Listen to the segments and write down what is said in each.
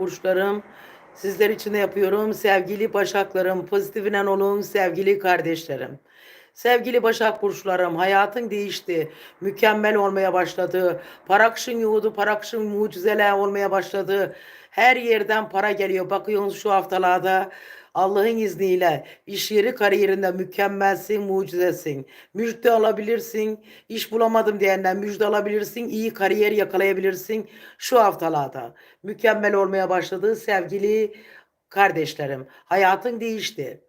burçlarım. Sizler için de yapıyorum. Sevgili Başaklarım, pozitifinen olun sevgili kardeşlerim. Sevgili Başak burçlarım, hayatın değişti. Mükemmel olmaya başladı. Parakşın yoğdu, parakşın mucizeler olmaya başladı. Her yerden para geliyor. Bakıyorsunuz şu haftalarda Allah'ın izniyle iş yeri kariyerinde mükemmelsin, mucizesin. Müjde alabilirsin. İş bulamadım diyenden müjde alabilirsin. iyi kariyer yakalayabilirsin şu haftalarda. Mükemmel olmaya başladı sevgili kardeşlerim. Hayatın değişti.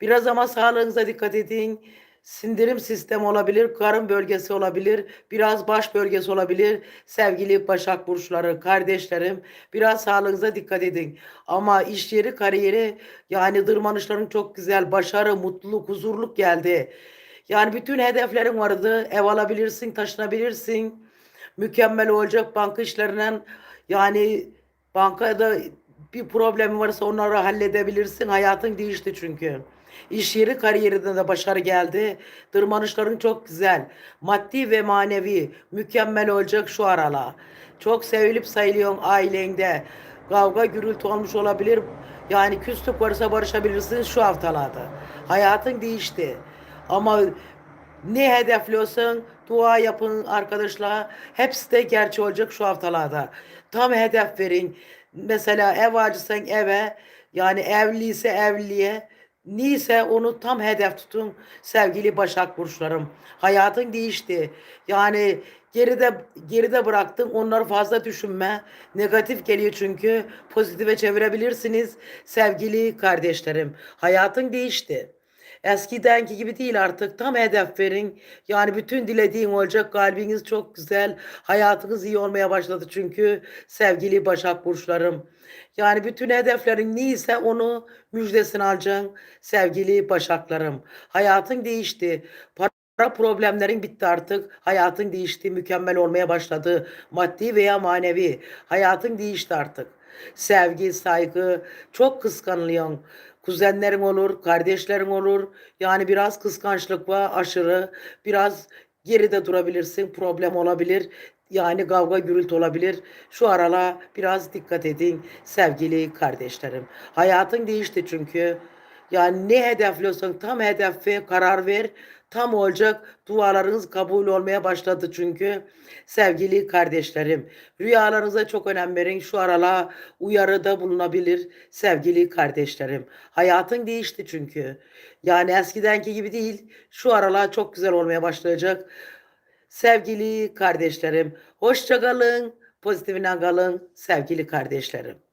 Biraz ama sağlığınıza dikkat edin. Sindirim sistemi olabilir, karın bölgesi olabilir, biraz baş bölgesi olabilir. Sevgili Başak Burçları, kardeşlerim biraz sağlığınıza dikkat edin. Ama iş yeri, kariyeri yani tırmanışların çok güzel, başarı, mutluluk, huzurluk geldi. Yani bütün hedeflerin vardı. Ev alabilirsin, taşınabilirsin. Mükemmel olacak banka işlerinden yani bankada bir problemi varsa onları halledebilirsin. Hayatın değişti çünkü. İş yeri kariyerinde de başarı geldi. Tırmanışların çok güzel. Maddi ve manevi mükemmel olacak şu arala. Çok sevilip sayılıyorsun ailende. Kavga gürültü olmuş olabilir. Yani küslük varsa barışabilirsiniz şu haftalarda. Hayatın değişti. Ama ne hedefliyorsun? Dua yapın arkadaşlar. Hepsi de gerçi olacak şu haftalarda. Tam hedef verin. Mesela ev acısan eve, yani evliyse evliliğe, neyse onu tam hedef tutun sevgili Başak Burçlarım. Hayatın değişti. Yani geride geride bıraktın onları fazla düşünme. Negatif geliyor çünkü pozitife çevirebilirsiniz sevgili kardeşlerim. Hayatın değişti. Eskidenki gibi değil artık. Tam hedef verin. Yani bütün dilediğin olacak. Kalbiniz çok güzel. Hayatınız iyi olmaya başladı çünkü sevgili Başak Burçlarım. Yani bütün hedeflerin neyse onu müjdesini alacaksın sevgili Başaklarım. Hayatın değişti. Para problemlerin bitti artık. Hayatın değişti. Mükemmel olmaya başladı. Maddi veya manevi. Hayatın değişti artık. Sevgi, saygı, çok kıskanılıyorsun. Kuzenlerin olur, kardeşlerin olur. Yani biraz kıskançlık var aşırı. Biraz geride durabilirsin. Problem olabilir. Yani kavga gürültü olabilir. Şu arala biraz dikkat edin sevgili kardeşlerim. Hayatın değişti çünkü. Yani ne hedefliyorsan tam hedefe karar ver. Tam olacak dualarınız kabul olmaya başladı çünkü sevgili kardeşlerim. Rüyalarınıza çok önem verin. Şu arala uyarıda bulunabilir sevgili kardeşlerim. Hayatın değişti çünkü. Yani eskidenki gibi değil. Şu aralar çok güzel olmaya başlayacak. Sevgili kardeşlerim, hoşça kalın, pozitifine kalın sevgili kardeşlerim.